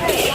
Okay.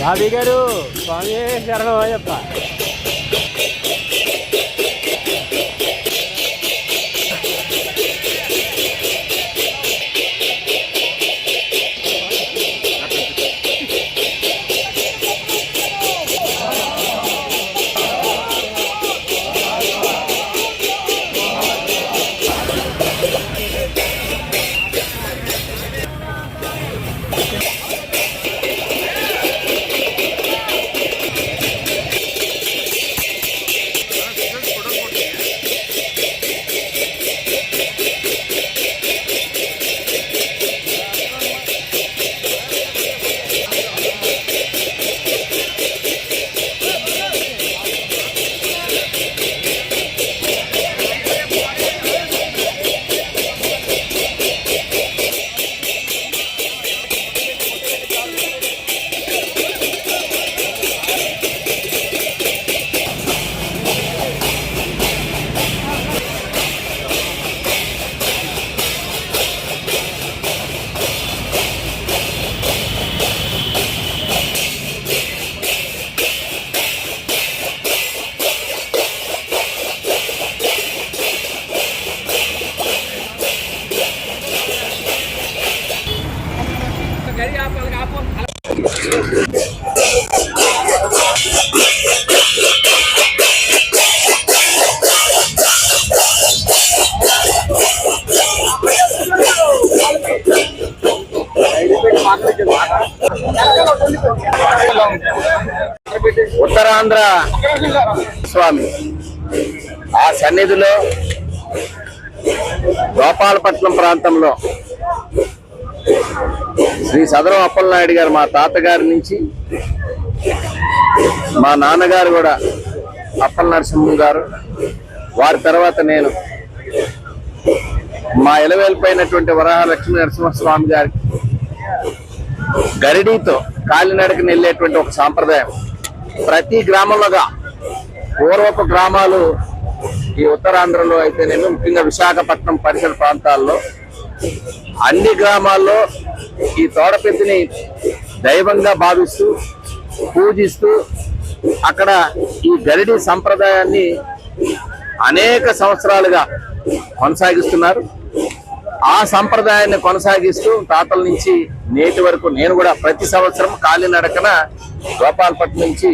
Bobby గారు స్వామి శరణం అయ్యప్ప. ఉత్తరాంధ్ర స్వామి. ఆ సన్నిధిలో గోపాలపట్నం ప్రాంతంలో శ్రీ సదరం అప్పలనాయుడు గారు మా తాతగారి నుంచి మా నాన్నగారు కూడా అప్పల నరసింహం గారు వారి తర్వాత నేను మా ఇలవేలిపోయినటువంటి వరాహ లక్ష్మీ నరసింహస్వామి గారికి గరిడీతో కాలినడకని వెళ్ళేటువంటి ఒక సాంప్రదాయం. ప్రతి గ్రామంలోగా పూర్వపు గ్రామాలు ఈ ఉత్తరాంధ్రలో అయితేనేమి ముఖ్యంగా విశాఖపట్నం పరిసర ప్రాంతాల్లో. అన్ని గ్రామాల్లో ఈ తోడపెత్తిని దైవంగా భావిస్తూ పూజిస్తూ అక్కడ ఈ గరిడి సంప్రదాయాన్ని అనేక సంవత్సరాలుగా కొనసాగిస్తున్నారు. ఆ సంప్రదాయాన్ని కొనసాగిస్తూ తాతల నుంచి నేటి వరకు నేను కూడా ప్రతి సంవత్సరం కాలినడకన గోపాలపట్నం నుంచి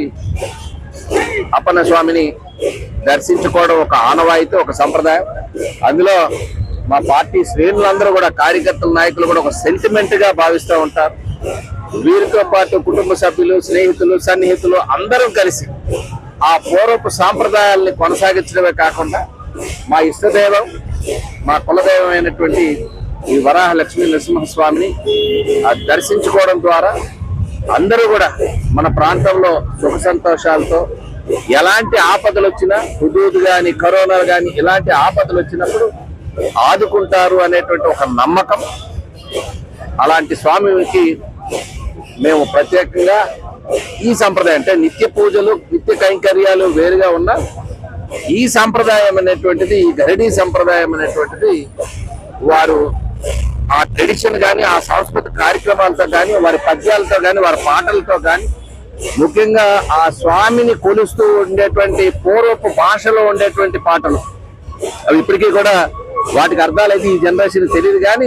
అప్పన్న స్వామిని దర్శించుకోవడం ఒక ఆనవాయితీ ఒక సంప్రదాయం. అందులో మా పార్టీ శ్రేణులందరూ కూడా కార్యకర్తల నాయకులు కూడా ఒక సెంటిమెంట్గా భావిస్తూ ఉంటారు. వీరితో పాటు కుటుంబ సభ్యులు స్నేహితులు సన్నిహితులు అందరూ కలిసి ఆ పూర్వపు సాంప్రదాయాల్ని కొనసాగించడమే కాకుండా మా ఇష్టదైవం మా కులదైవం అయినటువంటి ఈ వరాహ లక్ష్మీ నరసింహస్వామిని దర్శించుకోవడం ద్వారా అందరూ కూడా మన ప్రాంతంలో సుఖ సంతోషాలతో ఎలాంటి ఆపదలు వచ్చినా హుదూదు కానీ కరోనా కానీ ఇలాంటి ఆపదలు వచ్చినప్పుడు ఆదుకుంటారు అనేటువంటి ఒక నమ్మకం. అలాంటి స్వామికి మేము ప్రత్యేకంగా ఈ సంప్రదాయం అంటే నిత్య పూజలు నిత్య కైంకర్యాలు వేరుగా ఉన్న ఈ సంప్రదాయం అనేటువంటిది ఈ గరిడీ సంప్రదాయం అనేటువంటిది వారు ఆ ట్రెడిషన్ కానీ ఆ సాంస్కృతిక కార్యక్రమాలతో కానీ వారి పద్యాలతో కానీ వారి పాటలతో కానీ ముఖ్యంగా ఆ స్వామిని కొలుస్తూ ఉండేటువంటి పూర్వపు భాషలో ఉండేటువంటి పాటలు. అవి ఇప్పటికీ కూడా వాటికి అర్థాలు అయితే ఈ జనరేషన్ తెలియదు కానీ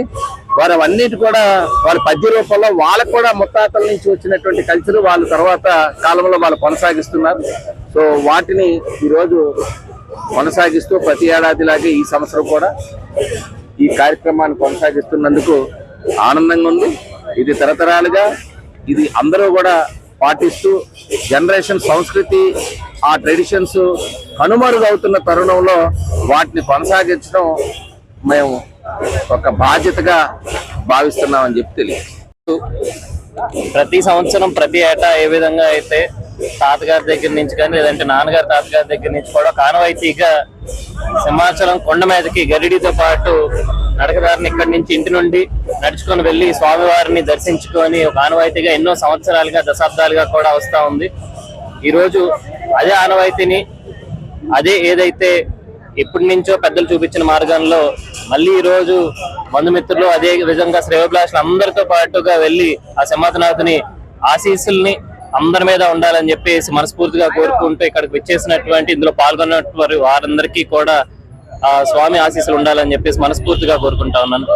వారు అవన్నిటి కూడా వారి పద్య రూపంలో వాళ్ళకు కూడా ముత్తాతల నుంచి వచ్చినటువంటి కల్చర్ వాళ్ళు తర్వాత కాలంలో వాళ్ళు కొనసాగిస్తున్నారు. సో వాటిని ఈరోజు కొనసాగిస్తూ ప్రతి ఏడాదిలాగే ఈ సంవత్సరం కూడా ఈ కార్యక్రమాన్ని కొనసాగిస్తున్నందుకు ఆనందంగా ఉంది. ఇది తరతరాలుగా ఇది అందరూ కూడా పాటిస్తూ జనరేషన్ సంస్కృతి ఆ ట్రెడిషన్స్ కనుమరుగవుతున్న తరుణంలో వాటిని కొనసాగించడం మేము ఒక బాధ్యతగా భావిస్తున్నామని చెప్పి తెలియదు ప్రతి సంవత్సరం ప్రతి ఏటా ఏ విధంగా అయితే తాతగారి దగ్గర నుంచి కానీ లేదంటే నాన్నగారి తాతగారి దగ్గర నుంచి కూడా కానవాయితీగా సింహాచలం కొండ మీదకి గరిడితో పాటు నడకదారిని ఇక్కడి నుంచి ఇంటి నుండి నడుచుకొని వెళ్ళి స్వామివారిని దర్శించుకొని ఒక ఆనవాయితీగా ఎన్నో సంవత్సరాలుగా దశాబ్దాలుగా కూడా వస్తూ ఉంది. ఈరోజు అదే ఆనవాయితీని అదే ఏదైతే ఎప్పటి నుంచో పెద్దలు చూపించిన మార్గంలో మళ్ళీ ఈరోజు బంధుమిత్రులు అదే విధంగా శ్రేయోభిలాషులు అందరితో పాటుగా వెళ్ళి ఆ సింహాతనాథుని ఆశీస్సుల్ని అందరి మీద ఉండాలని చెప్పేసి మనస్ఫూర్తిగా కోరుకుంటూ ఇక్కడికి వచ్చేసినటువంటి ఇందులో పాల్గొన్నటువంటి వారందరికీ కూడా ఆ స్వామి ఆశీస్సులు ఉండాలని చెప్పేసి మనస్ఫూర్తిగా కోరుకుంటా ఉన్నాను.